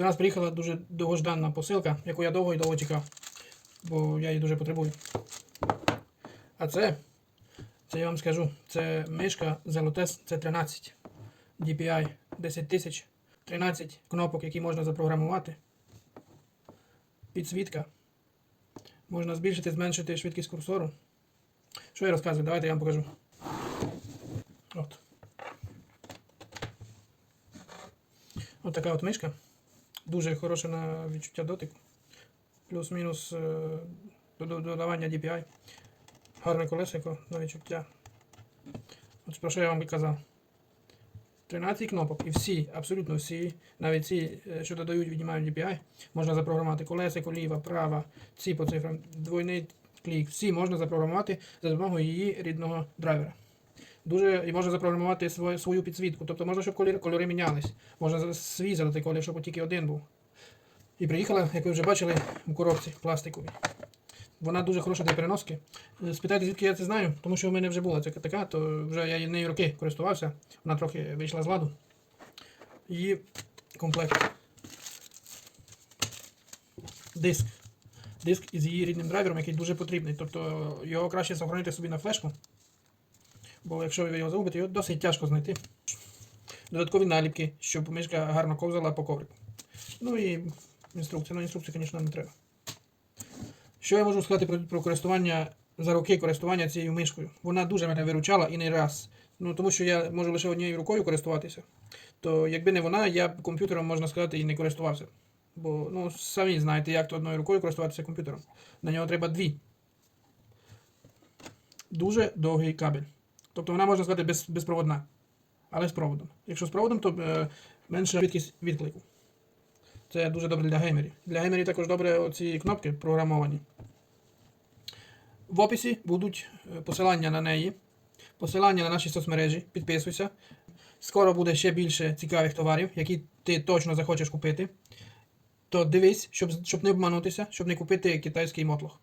До нас приїхала дуже довгожданна посилка, яку я довго і довго чекав, бо я її дуже потребую. А це, це я вам скажу, це мишка Zelotes C13 DPI 10000, 13 кнопок, які можна запрограмувати. Підсвітка. Можна збільшити, зменшити швидкість курсору. Що я розказую? Давайте я вам покажу. От. От така от мишка. Дуже хороша на відчуття дотику. Плюс-мінус е, до- до- додавання DPI. Гарне колесико на відчуття. От про що я вам казав. 13 кнопок і всі, абсолютно всі, навіть ці, е, що додають, віднімають DPI, можна запрограмувати колесико, ліва, права, ці по цифрам, двойний клік, всі можна запрограмувати за допомогою її рідного драйвера. Дуже і можна запрограмувати свою, свою підсвітку. Тобто можна, щоб кольори, кольори мінялись. Можна свій задати колір, щоб тільки один був. І приїхала, як ви вже бачили, у коробці пластиковій. Вона дуже хороша для переноски. Е, Спитайте, звідки я це знаю, тому що в мене вже була така, то вже я нею роки користувався. Вона трохи вийшла з ладу. І комплект. Диск. Диск із її рідним драйвером, який дуже потрібний. Тобто його краще сохранити собі на флешку. Бо якщо ви його загубите, його досить тяжко знайти. Додаткові наліпки, щоб мишка гарно ковзала по коврику. Ну і інструкція. Ну, інструкції, звісно, не треба. Що я можу сказати про, про користування за роки користування цією мишкою? Вона дуже мене виручала і не раз. Ну, тому що я можу лише однією рукою користуватися. То якби не вона, я б комп'ютером, можна сказати, і не користувався. Бо ну, самі знаєте, як то одною рукою користуватися комп'ютером. На нього треба дві. Дуже довгий кабель. Тобто вона можна сказати без, безпроводна, але з проводом. Якщо з проводом, то е, менша швидкість відклику. Це дуже добре для геймерів. Для геймерів також добре ці кнопки програмовані. В описі будуть е, посилання на неї, посилання на наші соцмережі. Підписуйся. Скоро буде ще більше цікавих товарів, які ти точно захочеш купити. То дивись, щоб, щоб не обманутися, щоб не купити китайський мотлох.